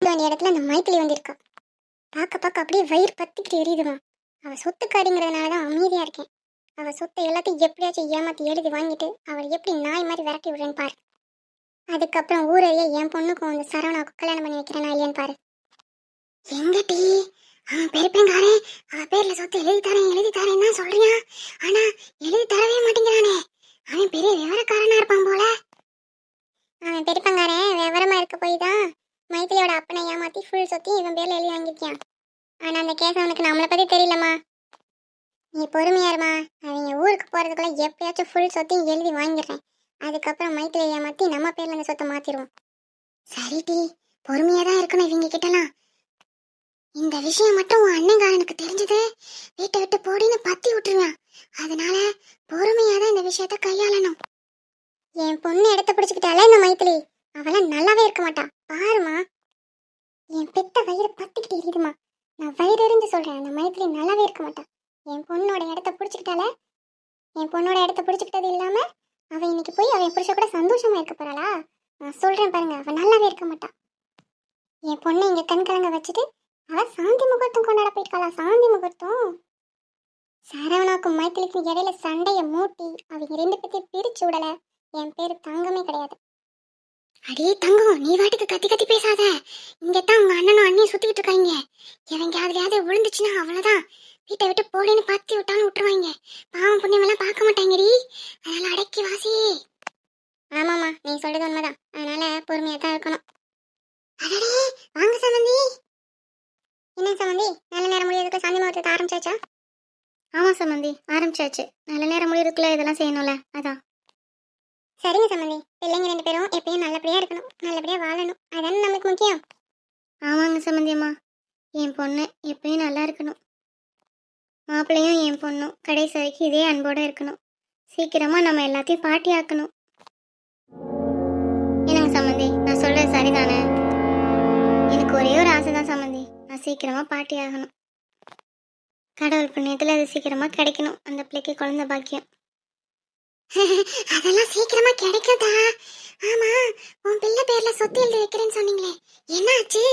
வேண்டிய இடத்துல அந்த மைத்திலி வந்திருக்கா. பார்க்க பார்க்க அப்படியே வயிறு பத்திக்கிட்டு எரியுதுமா. அவள் சொத்துக்காரிங்கிறதுனால தான் அமைதியாக இருக்கேன். அவள் சொத்தை எல்லாத்தையும் எப்படியாச்சும் ஏமாத்தி எழுதி வாங்கிட்டு அவள் எப்படி நாய் மாதிரி விரட்டி விடுறேன்னு பாரு. அதுக்கப்புறம் ஊரையே என் பொண்ணுக்கும் அந்த சரவணாவுக்கு கல்யாணம் பண்ணி வைக்கிறேனா இல்லையான்னு பாரு. எங்கடி அவன் பேர்ல சொத்து எழுதி தரேன் எழுதி தரேன் தான் சொல்றியான் ஆனா எழுதி தரவே மாட்டேங்கிறானே. அவன் பெரிய விவரக்காரனா இருப்பான் போல. அவன் பெரியப்பங்காரன் விவரமா இருக்க போய் தான் மைத்திலியோட அப்பனை ஏமாத்தி ஃபுல் சொத்தையும் இவன் பேர்ல எழுதி வாங்கிருக்கான் ஆனா அந்த கேஸ் அவனுக்கு நம்மளை பத்தி தெரியலம்மா. நீ பொறுமையாருமா அவங்க ஊருக்கு போறதுக்குள்ள எப்பயாச்சும் ஃபுல் சொத்தையும் எழுதி வாங்கிடுறேன். அதுக்கப்புறம் மைத்திரியை ஏமாத்தி நம்ம பேர்ல அந்த சொத்தை மாத்திருவோம். சரி டி பொறுமையா தான் இருக்கணும் இவங்க கிட்டலாம். இந்த விஷயம் மட்டும் உன் அண்ணங்காரனுக்கு தெரிஞ்சது. வீட்டை விட்டு போடின்னு பத்தி விட்டுருவான். அதனால பொறுமையா தான் இந்த விஷயத்த கையாளணும். என் பொண்ணு இடத்த பிடிச்சுக்கிட்டால இந்த மைத்திலி. அவளாம் நல்லாவே இருக்க மாட்டா. பாருமா என் பெத்த வயிறு பத்திக்கிட்டு இருக்குதுமா நான் வயிறு எறிஞ்சு சொல்றேன். அந்த மைத்திலி நல்லாவே இருக்க மாட்டா. என் பொண்ணோட இடத்த பிடிச்சிக்கிட்டால என் பொண்ணோட இடத்த பிடிச்சிக்கிட்டது இல்லாம அவ இன்னைக்கு போய் அவன் புருஷ கூட சந்தோஷமா இருக்க போறாளா? நான் சொல்றேன் பாருங்க. அவ நல்லாவே இருக்க மாட்டா. என் பொண்ணை இங்க கண் கலங்க வச்சுட்டு அவ சாந்தி முகூர்த்தம் கொண்டாட போயிருக்காளா? சாந்தி முகூர்த்தம்? சரவணாக்கும் மைத்திலிக்கும் இடையில சண்டையை மூட்டி அவங்க ரெண்டு பேர்த்தையும் பிரிச்சு விடல. என் பேர் தங்கமே கிடையாது. அடே தங்கம் நீ வாட்டுக்கு கத்தி கத்தி பேசாத. இங்க தான் உங்க அண்ணனும் அண்ணியும் சுத்திக்கிட்டு இருக்காங்க. இவங்க அதுலயாவது விழுந்துச்சுன்னா அவ்வளவுதான். வீட்டை விட்டு போடின்னு பத்தி விட்டாலும் விட்டுருவாங்க. பாவம் புண்ணியம் எல்லாம் பார்க்க மாட்டாங்கடி. அதனால அடக்கி வாசி. ஆமாமா நீ சொல்றது உண்மைதான். அதனால பொறுமையா தான் இருக்கணும். அடடே வாங்க சமந்தி. என்ன சமந்தி நல்ல நேரம் முடியறதுக்கு சாந்தி முகூர்த்தத்தை ஆரம்பிச்சாச்சா? ஆமா சமந்தி ஆரம்பிச்சாச்சு. நல்ல நேரம் முடியறதுக்குள்ள இதெல்லாம் செய்யணும்ல அதான். சரிங்க சம்மந்தி. பிள்ளைங்க ரெண்டு பேரும் எப்பயும் நல்லபடியா இருக்கணும் நல்லபடியா வாழணும். அதானே நமக்கு முக்கியம்? ஆமாங்க சம்மந்தி அம்மா. என் பொண்ணு எப்பயும் நல்லா இருக்கணும். மாப்பிள்ளையும் என் பொண்ணும் கடைசி வரைக்கும் இதே அன்போட இருக்கணும். சீக்கிரமா நம்ம எல்லாத்தையும் பாட்டி ஆக்கணும். என்னங்க சம்மந்தி? நான் சொல்றது சரிதானே? எனக்கு ஒரே ஒரு ஆசை தான் சம்மந்தி. நான் சீக்கிரமா பாட்டி ஆகணும். கடவுள் புண்ணியத்தில் அது சீக்கிரமா கிடைக்கணும். அந்த பிள்ளைக்கு குழந்த பாக்கியம். அதெல்லாம் சீக்கிரமா கிடைக்குதா? ஆமா உன் பிள்ளை பேர்ல சொத்து எழுதி வைக்கிறேன்னு சொன்னீங்களே. என்ன ஆச்சு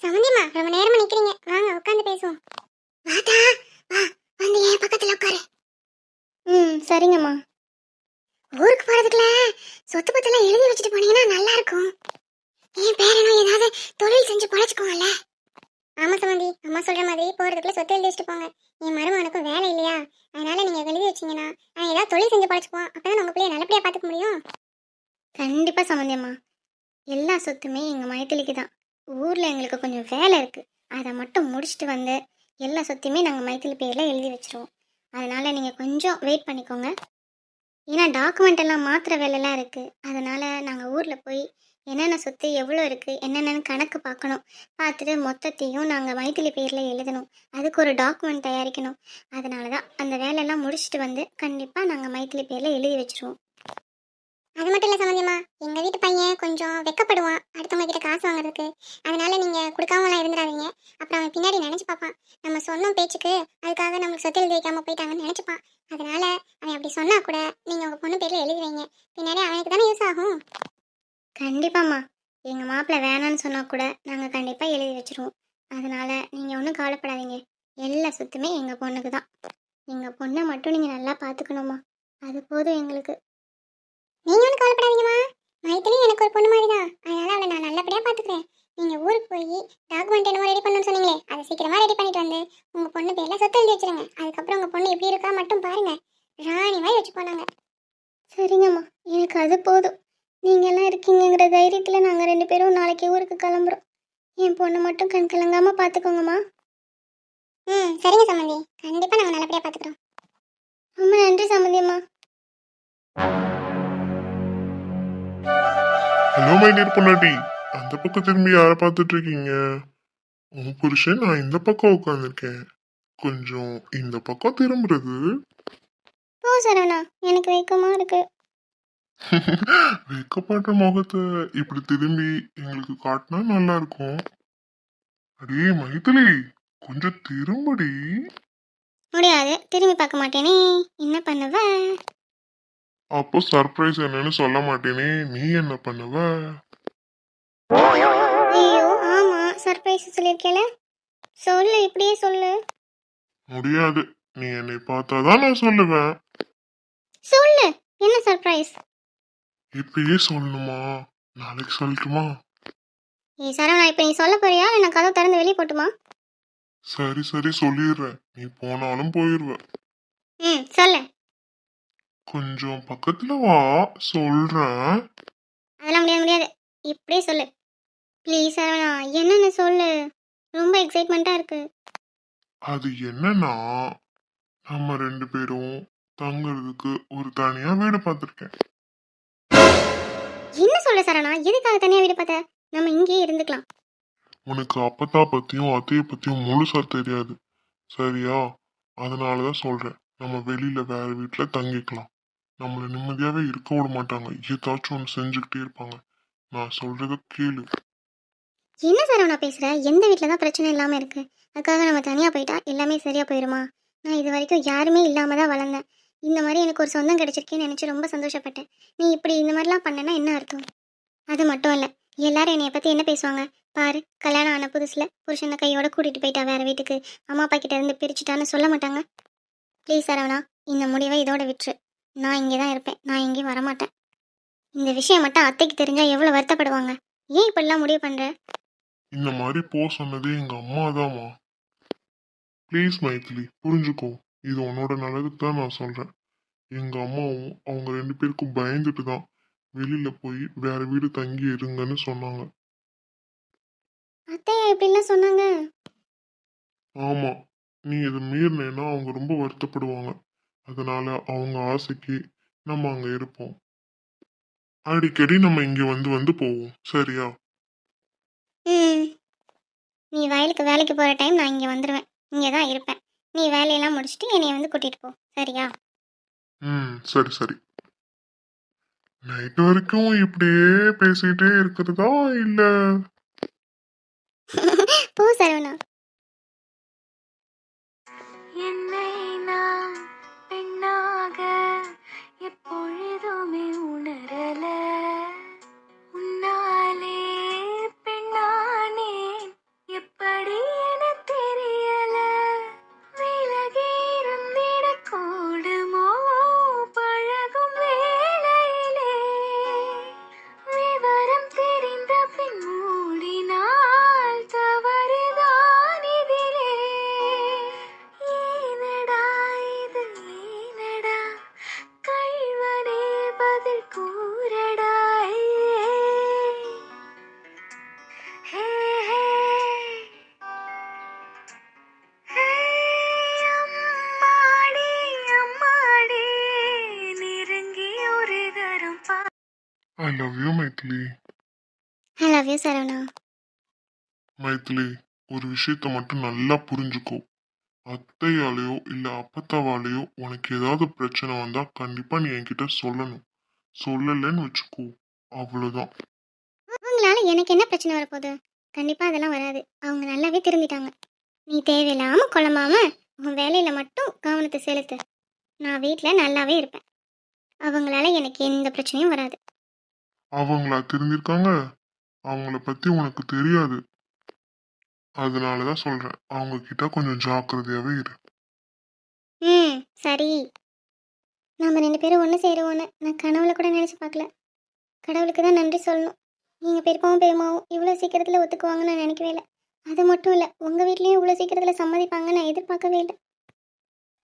சமந்திமா ரொம்ப நேரமா நிக்கிறீங்க வாங்க உட்காந்து பேசுவோம் வாடா வா வந்து என் பக்கத்துல உட்காரு ம் சரிங்கம்மா ஊருக்கு போறதுக்குள்ள சொத்து பத்தெல்லாம் எழுதி வச்சுட்டு போனீங்கன்னா நல்லா இருக்கும் என் பேரனும் ஏதாவது தொழில் செஞ்சு பழச்சுக்குவோம்ல ஆமா சமந்தி அம்மா சொல்ற மாதிரி போறதுக்குள்ள சொத்து எழுதி வச்சுட்டு போங்க என் மருமகனுக்கும் வேலை இல்லையா அதனால நீங்க எழுதி வச்சீங்கன்னா நான் ஏதாவது தொழில் செஞ்சு பழச்சுக்குவோம் அப்பதான் உங்க பிள்ளைய நல்லபடியா பாத்துக்க முடியும் கண்டிப்பா சம்மந்தி அம்மா எல்லா சொத்துமே எங்க மைத்திலிக்கு தான் ஊரில் எங்களுக்கு கொஞ்சம் வேலை இருக்குது அதை மட்டும் முடிச்சுட்டு வந்து எல்லா சொத்தையுமே நாங்கள் மைத்திலி பேரில் எழுதி வச்சுருவோம். அதனால் நீங்கள் கொஞ்சம் வெயிட் பண்ணிக்கோங்க. ஏன்னா டாக்குமெண்ட் எல்லாம் மாத்திர வேலைலாம் இருக்குது அதனால் நாங்கள் ஊரில் போய் என்னென்ன சொத்து எவ்வளோ இருக்குது என்னென்னு கணக்கு பார்க்கணும். பார்த்துட்டு மொத்தத்தையும் நாங்கள் மைத்திலி பேரில் எழுதணும். அதுக்கு ஒரு டாக்குமெண்ட் தயாரிக்கணும். அதனால தான் அந்த வேலையெல்லாம் முடிச்சுட்டு வந்து கண்டிப்பாக நாங்கள் மைத்திலி பேரில் எழுதி வச்சுருவோம். அது மட்டும் இல்லை சம்மந்தியம்மா எங்கள் வீட்டு பையன் கொஞ்சம் வெக்கப்படுவான். அடுத்தவங்க கிட்ட காசு வாங்குறதுக்கு. அதனால நீங்கள் கொடுக்காமலாம் இருந்துடாதீங்க. அப்புறம் அவன் பின்னாடி நினச்சி பார்ப்பான். நம்ம சொன்னோம் பேச்சுக்கு அதுக்காக நம்மளுக்கு சொத்து எழுதி வைக்காமல் போயிட்டாங்கன்னு நினச்சிப்பான். அதனால அவன் அப்படி சொன்னால் கூட நீங்கள் உங்கள் பொண்ணு பேரில் எழுதி வைங்க பின்னாடி அவனுக்கு தானே யூஸ் ஆகும். கண்டிப்பாம்மா. எங்கள் மாப்பிள்ளை வேணான்னு சொன்னால் கூட நாங்கள் கண்டிப்பாக எழுதி வச்சுருவோம். அதனால நீங்கள் ஒன்றும் கவலைப்படாதீங்க. எல்லா சொத்துமே எங்கள் பொண்ணுக்கு தான் எங்கள் பொண்ணை மட்டும் நீங்கள் நல்லா பார்த்துக்கணுமா அது போதும் எங்களுக்கு. நீங்க ஒன்றும் கவலைப்படாதீங்க ஹலோ மை டியர் பொன்னாட்டி அந்த பக்கம் திரும்பி யாரை பார்த்துட்டு இருக்கீங்க? உன் புருஷன் நான் இந்த பக்கம் உட்காந்துருக்கேன் கொஞ்சம் இந்த பக்கம் திரும்புறது. சரவணா எனக்கு வெக்கமாக இருக்கு. வெக்கப்படுற முகத்தை இப்படி திரும்பி எங்களுக்கு காட்டினா நல்லா இருக்கும். அடே மைதிலி கொஞ்சம் திரும்படி. முடியாது திரும்பி பார்க்க மாட்டேனே. என்ன பண்ணுவ? அப்போ சர்ப்ரைஸ் என்னன்னு சொல்ல மாட்டேனே. நீ என்ன பண்ணுவ? ஐயோ ஆமா சர்ப்ரைஸ் சொல்லியிருக்கேல சொல்லு இப்படியே சொல்லு. முடியாது. நீ என்னை பார்த்தாதான் நான் சொல்லுவேன். சொல்லு என்ன சர்ப்ரைஸ் இப்பயே சொல்லணுமா? நாளைக்கு சொல்லட்டுமா? ஏய் சரவணா இப்போ நீ சொல்ல போறியா? நான் கதவை திறந்து வெளியே போட்டுமா? சரி சரி சொல்லிடுறேன். நீ போனாலும் போயிடுவ ம் சொல்லு. கொஞ்சம் பக்கத்துல வா சொல்றேன். அதெல்லாம் முடியாது முடியாது. இப்படியே சொல்லு. ப்ளீஸ் சரவணா என்னன்னு சொல்லு. ரொம்ப எக்ஸைட்மெண்ட்டாக இருக்கு. அது என்னன்னா நம்ம ரெண்டு பேரும் தங்குறதுக்கு ஒரு தனியா வீடு பார்த்துருக்கேன் என்ன சொல்ற சரவணா? எதுக்காக தனியாக வீடு பார்த்த நம்ம இங்கேயே இருந்துக்கலாம். உனக்கு அப்பத்தா பத்தியும் அத்தைய பத்தியும் முழுசா தெரியாது. சரியா? அதனாலதான் சொல்றேன். நம்ம வெளியில வேற வீட்டுல தங்கிக்கலாம். நம்மளை நிம்மதியாகவே இருக்க விட மாட்டாங்க. ஏதாச்சும் ஒன்று செஞ்சுக்கிட்டே இருப்பாங்க. நான் சொல்கிறத கேளு. என்ன சரவணா பேசுற? எந்த வீட்டில் தான் பிரச்சனை இல்லாமல் இருக்கு? அதுக்காக நம்ம தனியாக போயிட்டா எல்லாமே சரியா போயிடுமா நான் இது வரைக்கும் யாருமே இல்லாம தான் வளர்ந்தேன். இந்த மாதிரி எனக்கு ஒரு சொந்தம் கிடச்சிருக்கேன்னு நினச்சி ரொம்ப சந்தோஷப்பட்டேன். நீ இப்படி இந்த மாதிரிலாம் பண்ணனா என்ன அர்த்தம்? அது மட்டும் இல்லை எல்லாரும் என்னைய பற்றி என்ன பேசுவாங்க? பாரு கல்யாணம் ஆன புதுசில் புருஷனை கையோட கூட்டிகிட்டு போயிட்டா வேறு வீட்டுக்கு. அம்மா அப்பா கிட்டேருந்து பிரிச்சுட்டான்னு சொல்ல மாட்டாங்க? ப்ளீஸ் சரவணா இந்த முடிவை இதோட விட்டுரு. நான் இங்கே தான் இருப்பேன். நான் எங்கேயும் வரமாட்டேன். இந்த விஷயம் மட்டும் அத்தைக்கு தெரிஞ்சால் எவ்வளோ வருத்தப்படுவாங்க? ஏன் இப்படிலாம் முடிவு பண்ணுற இந்த மாதிரி போ சொன்னதே எங்க அம்மா தாம்மா. ப்ளீஸ் மைத்திலி புரிஞ்சுக்கோ. இது உன்னோட நல்லதுக்கு தான் நான் சொல்றேன். எங்க அம்மாவும் அவங்க ரெண்டு பேருக்கும் பயந்துட்டு தான் வெளியில போய் வேற வீடு தங்கி இருங்கன்னு சொன்னாங்க. அத்தையா இப்படிலாம் சொன்னாங்க? ஆமா. நீ இதை மீறினேன்னா அவங்க ரொம்ப வருத்தப்படுவாங்க. அதனால அவங்க ஆசைக்கு நம்ம அங்க இருப்போம். அடிக்கடி நம்ம இங்க வந்து வந்து போவோம். சரியா? ம். நீ வயலுக்கு வேலைக்கு போகிற டைம் நான் இங்கே வந்துடுவேன் இங்கே தான் இருப்பேன். நீ வேலையெல்லாம் முடிச்சுட்டு என்னைய வந்து கூட்டிகிட்டு போ. சரியா? ம். சரி சரி. நைட் வரைக்கும் இப்படியே பேசிட்டே இருக்கிறதா இல்ல? போ Saravana. I love you Maithili I love you Saravana Maithili ஒரு விஷயத்த மட்டும் நல்லா புரிஞ்சுக்கோ. அத்தையாலேயோ இல்ல அப்பத்தாவாலேயோ உனக்கு ஏதாவது பிரச்சனை வந்தா கண்டிப்பா நீ என்கிட்ட சொல்லணும். சொல்லலைன்னு வச்சுக்கோ. அவ்வளவுதான். அவங்களால எனக்கு என்ன பிரச்சனை வரப்போகுது? கண்டிப்பாக அதெல்லாம் வராது. அவங்க நல்லாவே திருந்திட்டாங்க. நீ தேவையில்லாமல் குழம்பாம உன் வேலையில் மட்டும் கவனத்தை செலுத்து. நான் வீட்டில் நல்லாவே இருப்பேன். அவங்களால எனக்கு எந்த பிரச்சனையும் வராது. அவங்களா தெரிஞ்சிருக்காங்க? அவங்கள பத்தி உனக்கு தெரியாது. அதனாலதான் சொல்றேன். அவங்க கிட்ட கொஞ்சம் ஜாக்கிரதையாவே இரு. ம் சரி. நம்ம ரெண்டு பேரும் ஒன்று சேருவோன்னு நான் கனவுல கூட நினச்சி பார்க்கல. கடவுளுக்கு தான் நன்றி சொல்லணும். நீங்கள் பெரியப்பாவும் பெரியமாவும் இவ்வளோ சீக்கிரத்தில் ஒத்துக்குவாங்கன்னு நான் நினைக்கவே இல்லை. அது மட்டும் இல்லை உங்கள் வீட்லேயும் இவ்வளோ சீக்கிரத்தில் சம்மதிப்பாங்கன்னு நான் எதிர்பார்க்கவே இல்லை.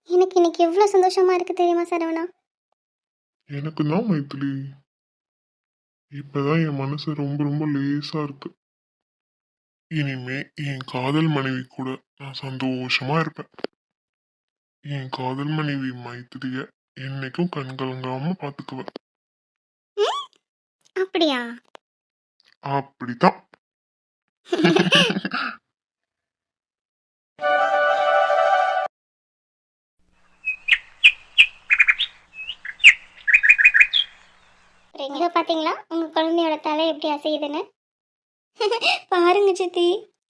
எனக்கு இன்னைக்கு எவ்வளோ சந்தோஷமாக இருக்குது தெரியுமா சரவணா? எனக்கு தான் மைத்திலி. இப்பதான் என் மனசு ரொம்ப ரொம்ப லேசா இருக்கு. இனிமே என் காதல் மனைவி கூட நான் சந்தோஷமா இருப்பேன். என் காதல் மனைவி மைத்திரிய என்னைக்கும் கண்கலங்காம பாத்துக்குவேன். அப்படியா? அப்படித்தான். இதோ பார்த்தீங்களா உங்கள் குழந்தையோட தலை எப்படி அசையுதுன்னு? பாருங்க சித்தி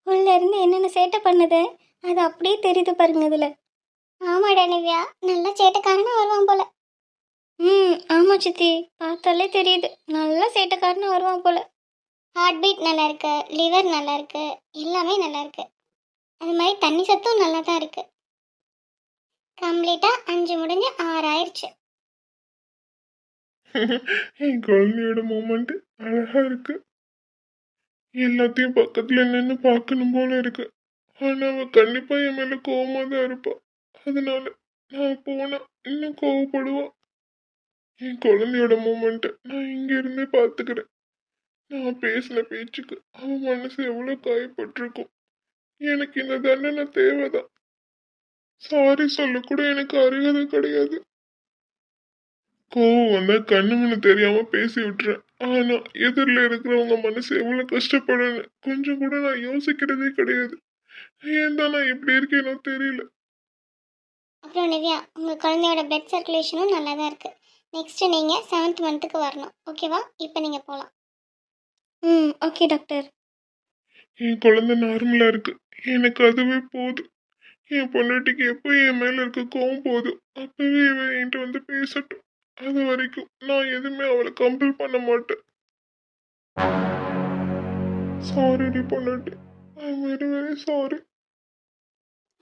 உள்ள இருந்து என்னென்ன சேட்டை பண்ணுது? அது அப்படியே தெரியுது பாருங்க இதுல. ஆமாடா நிவ்யா நல்லா சேட்டைக்காரனா வருவான் போல. ம் ஆமா சித்தி பார்த்தாலே தெரியுது. நல்லா சேட்டைக்காரனா வருவான் போல. ஹார்ட் பீட் நல்லா இருக்கு லிவர் நல்லா இருக்கு எல்லாமே நல்லா இருக்கு. அது மாதிரி தண்ணி சத்தும் நல்லா தான் இருக்கு. கம்ப்ளீட்டாக அஞ்சு முடிஞ்சு ஆறு ஆயிடுச்சு என் குழந்தையோட மூமெண்ட் அழகா இருக்கு. எல்லாத்தையும் பக்கத்துல நின்று பார்க்கணும் போல இருக்கு. ஆனா அவ கண்டிப்பா என் மேல கோவமா தான் இருப்பா. அதனால நான் போனா இன்னும் கோவப்படுவா. என் குழந்தையோட மூமெண்ட் நான் இங்க இருந்தே பாத்துக்கிறேன் நான் பேசின பேச்சுக்கு அவன் மனசு எவ்வளவு காயப்பட்டிருக்கும். எனக்கு இந்த தண்டனை தேவைதான். சாரி சொல்ல கூட எனக்கு அருகதை கிடையாது. கோவம் வந்தா கண்ணு முன்னு தெரியாம பேசி விட்டுறேன் ஆனா எதிரில் இருக்கிறவங்க மனசு எவ்வளவு கஷ்டப்படுன்னு கொஞ்சம் கூட நான் யோசிக்கிறதே கிடையாது. ஏன் தான் நான் இப்படி இருக்கேனோ தெரியல. அப்புறம் நிவ்யா உங்கள் குழந்தையோட பிளட் சர்க்குலேஷனும் நல்லா தான் இருக்குது நெக்ஸ்ட்டு நீங்கள் செவன்த் மந்த்துக்கு வரணும். ஓகேவா இப்போ நீங்கள் போகலாம் ம் ஓகே டாக்டர் என் குழந்தை நார்மலா இருக்கு. எனக்கு அதுவே போதும். என் பொண்டாட்டிக்கு எப்போ என் மேல இருக்க கோவம் போதும் அப்பவே இவன் என்கிட்ட வந்து பேசட்டும். அது வரைக்கும் நான் எதுவுமே அவளை கம்பல் பண்ண மாட்டேன். சாரி டி பொண்டாட்டி. ஐ வெரி வெரி சாரி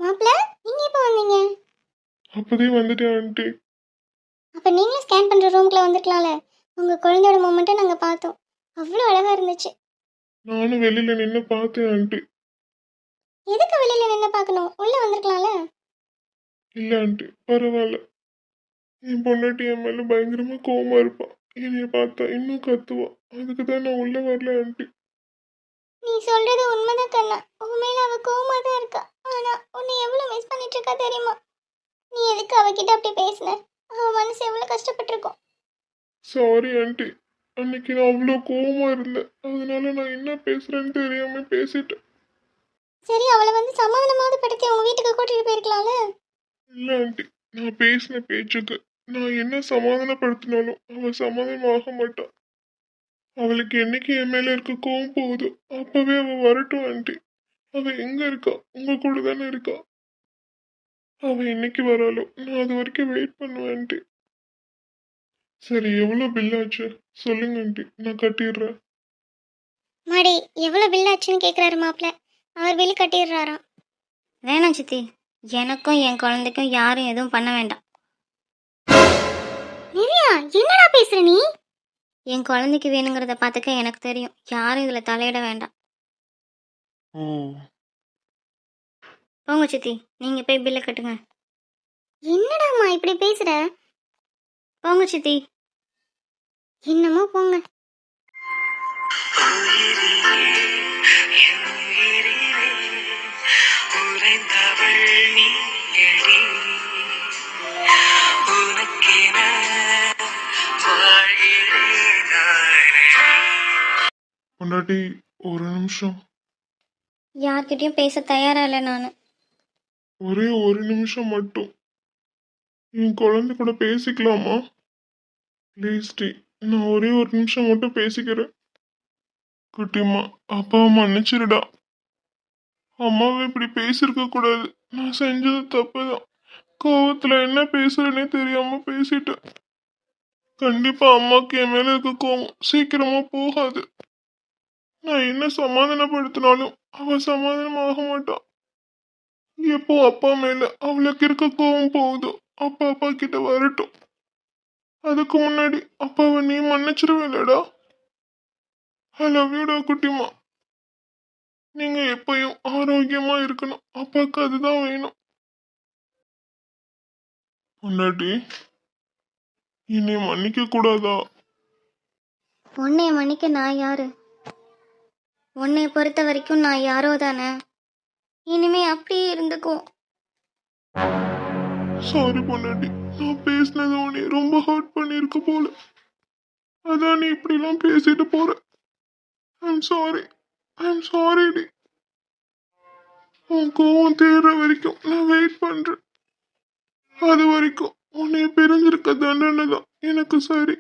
மாப்பிள்ள நீங்கள் எப்போ வந்தீங்க? அப்போதே வந்துட்டேன் ஆண்டி அப்போ நீங்களும் ஸ்கேன் பண்ணுற ரூம்குள்ளே வந்துருக்கலாம்ல. உங்கள் குழந்தையோட மூமெண்ட்டை நாங்கள் பார்த்தோம். அவ்வளோ அழகாக இருந்துச்சு. நானும் வெளியில நின்று பார்த்தேன் ஆண்டி எதுக்கு வெளியில் நின்று பார்க்கணும்? உள்ளே வந்திருக்கலாம்ல. இல்ல ஆண்டி பரவாயில்ல. என் பொண்டாட்டி என் மேல பயங்கரமா கோவமா இருப்பான் என்னைய பார்த்தா இன்னும் கத்துவா. அதுக்கு தான் நான் உள்ள வரல ஆண்டி. நீ சொல்கிறது உண்மைதான் கண்ணா. உன் மேலே அவள் கோவமாக தான் இருக்கா. ஆனால் உன்னை எவ்வளோ மிஸ் பண்ணிட்டு இருக்கா தெரியுமா? நீ எதுக்கு அவகிட்ட அப்படி பேசின? அவள் மனசு எவ்வளோ கஷ்டப்பட்டிருக்கும். Sorry aunty. அன்னைக்கு நான் அவ்வளோ கோவமா இருந்தேன். அதனால நான் என்ன பேசுறேன்னு தெரியாம பேசிட்டேன். சரி அவளை வந்து சமாதானமாவது படுத்தி அவங்க வீட்டுக்கு கூட்டிட்டு போயிருக்கலாம்ல? இல்ல ஆண்டி. நான் பேசின பேச்சுக்கு. நான் என்ன சமாதானப்படுத்தினாலும் அவ சமாதானமாக மாட்டான் அவளுக்கு என்னைக்கு என் மேல இருக்க கோவம் போகுதோ அப்பவே அவ வரட்டும் ஆண்டி. அவ எங்க இருக்கா? உங்க கூட தானே இருக்கா? அவ என்னைக்கு வராளோ? நான் அது வரைக்கும் வெயிட் பண்ணுவேன் ஆண்டி. சரி எவ்வளோ பில் ஆச்சு? சொல்லுங்க ஆண்டி. நான் கட்டிடுறேன். மாடி எவ்வளோ பில் ஆச்சுன்னு கேட்குறாரு மாப்பிள்ள. அவர் பில் கட்டிடுறாராம். வேணாம் சித்தி. எனக்கும் என் குழந்தைக்கும் யாரும் எதுவும் பண்ண வேண்டாம். நிறையா என்னடா பேசுற நீ? என் குழந்தைக்கு வேணுங்கிறத பார்த்துக்க எனக்கு தெரியும். யாரும் இதில் தலையிட வேண்டாம். போங்க சித்தி நீங்கள் போய் பில்லை கட்டுங்க. என்னடாம்மா இப்படி பேசுற? போங்க சித்தி. என்னமோ போங்க. பொண்டாட்டி ஒரு நிமிஷம். யார்கிட்டயும் பேச தயாரா இல்லை நான். ஒரே ஒரு நிமிஷம் மட்டும். என் குழந்தை கூட பேசிக்கலாமா? ப்ளீஸ் டி நான் ஒரே ஒரு நிமிஷம் மட்டும் பேசிக்கிறேன். குட்டிம்மா அப்பாவை மன்னிச்சிருடா அம்மாவை இப்படி பேசியிருக்க கூடாது. நான் செஞ்சது தப்புதான். கோவத்துல என்ன பேசுறேனே தெரியாம பேசிட்டேன். கண்டிப்பா அம்மாக்கு என் மேல இருக்க கோவம் சீக்கிரமா போகாது. நான் என்ன சமாதானப்படுத்தினாலும் அவ சமாதானமாக மாட்டான் எப்போ அப்பா மேல அவளுக்கு இருக்க கோவம் போகுதோ அப்பா அப்பா கிட்ட வரட்டும். அதுக்கு முன்னாடி அப்பாவை நீ மன்னிச்சிருவேலடா. ஐ லவ் யூடா குட்டிமா. நீங்க எப்பயும் ஆரோக்கியமா இருக்கணும். அப்பாவுக்கு அதுதான் வேணும். பொண்டாட்டி என்னை மன்னிக்க கூடாதா உன்னை மன்னிக்க நான் யாரு? உன்னை பொறுத்த வரைக்கும் நான் யாரோ தானே இனிமே அப்படியே இருந்துக்கோ. சாரி பொண்டாட்டி நான் பேசினது உன்னை ரொம்ப ஹர்ட் பண்ணியிருக்க போல. அதான் நீ இப்படிலாம் பேசிட்டு போற. ஐம் சாரி ஐம் சாரி டி. உன் கோவம் தேடுற வரைக்கும் நான் வெயிட் பண்றேன். அது வரைக்கும் உன்னை பிரிஞ்சிருக்க தண்டனை தான் எனக்கு சரி.